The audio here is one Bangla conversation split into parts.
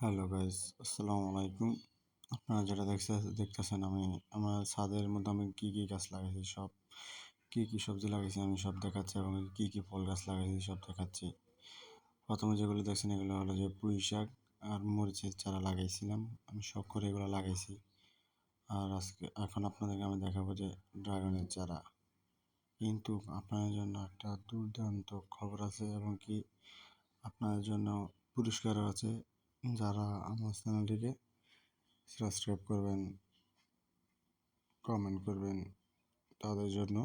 হ্যালো গাইস, আসসালামু আলাইকুম। আপনারা যেটা দেখতে দেখতেছেন আমি, আমার ছাদের মধ্যে আমি কী কী গাছ লাগাইছি সব, কী কী সবজি লাগাইছি আমি সব দেখাচ্ছি এবং কী কী ফল গাছ লাগাইছি সব দেখাচ্ছি। প্রথমে যেগুলো দেখছেন এগুলো হলো যে পুঁই শাক আর মরিচের চারা লাগাইছিলাম, আমি শখ করে এগুলো লাগাইছি। আর আজকে, এখন আপনাদেরকে আমি দেখাবো যে ড্রাগনের চারা। কিন্তু আপনাদের জন্য একটা দুর্দান্ত খবর আছে এবং কি, আপনাদের জন্য পুরস্কারও আছে। যারা আমার চ্যানেলটিকে সাবস্ক্রাইব করবেন কমেন্ট করবেন, তাদের জন্য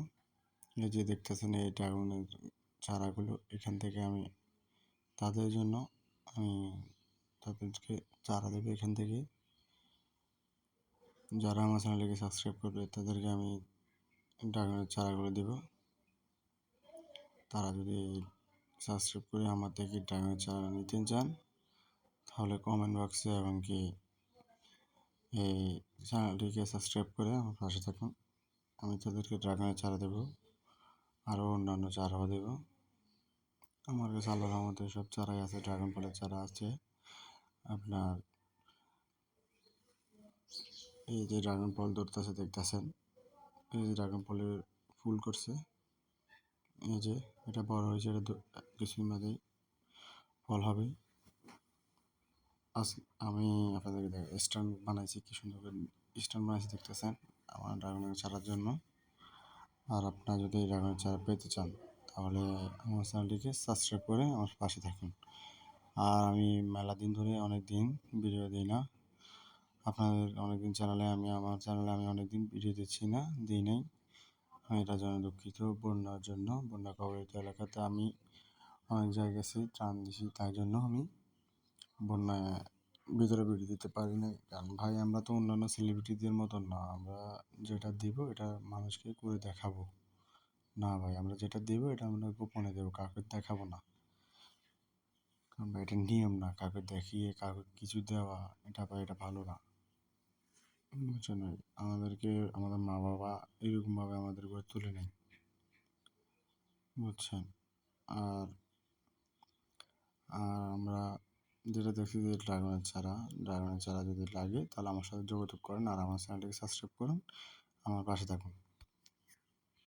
এই যে দেখতেছেন এই ড্রাগনের চারাগুলো, এখান থেকে আমি তাদের জন্য আমি তাদেরকে চারা দেবে এখান থেকে। যারা আমার চ্যানেলটিকে সাবস্ক্রাইব করবে, তাদেরকে আমি ড্রাগনের চারাগুলো দেব। তারা যদি সাবস্ক্রাইব করে আমার থেকে ড্রাগনের চারা নিতে চান তাহলে কমেন্ট বক্সে এবং কি এই চ্যানেলটিকে সাবস্ক্রাইব করে আমার পাশে থাকুন। আমি তাদেরকে ড্রাগনের চারা দেবো আরও অন্যান্য চারাও দেবো। আমার কাছে আল্লাহ রহমতে সব চারাই আছে ড্রাগন ফলের চারা আছে। আপনার এই যে ড্রাগন ফল ধরতেছে, দেখতেছেন? এই যে ড্রাগন ফলের ফুল করছে। এই যে এটা বড় হয়েছে, এটা কিছুদিন বাদেই ফল হবে। আজ আমি আপনাদেরকে স্ট্যান্ড বানাইছি, কি সুন্দর করে স্ট্যান্ড বানাইছি দেখতেছেন আমার ড্রাগনের চারার জন্য। আর আপনারা যদি ড্রাগনের চারা পেতে চান, তাহলে আমার চ্যানেলটিকে সাবস্ক্রাইব করে আমার পাশে থাকুন। আর আমি মেলা দিন ধরে অনেক দিন ভিডিও দিই না। আপনাদের অনেক দিন চ্যানেলে আমি, আমার চ্যানেলে আমি অনেক দিন ভিডিও দিচ্ছি না, দিই নাই। আমি এটার জন্য দুঃখিত বন্যার জন্য, বন্যা কবলিত এলাকাতে আমি অনেক জায়গায় গেছি, ত্রাণ দিছি, তাই জন্য আমি বন্যায় ভিতরে ভিডিও দিতে পারি নাই। কারণ ভাই, আমরা তো অন্যান্য সেলিব্রিটিদের মতন না। আমরা যেটা দিব, এটা মানুষকে করে দেখাবো। না ভাই, আমরা যেটা দেবো, এটা আমরা গোপনে দেবো, কাউকে দেখাবো না। কারণ ভাই, এটা নিয়ম না। কাউকে দেখিয়ে, কাউকে কিছু দেওয়া, এটা ভাই, এটা ভালো না। বুঝছেন আমাদেরকে, আমাদের মা বাবা এরকমভাবে আমাদের করে তুলে নেয়। বুঝছেন? আর আর আমরা যেটা দেখছি যে ড্রাগনের চারা ড্রাগনের চারা যদি লাগে তাহলে আমার সাথে যোগাযোগ করেন আর আমার চ্যানেলটিকে সাবস্ক্রাইব করুন। আমার পাশে থাকুন।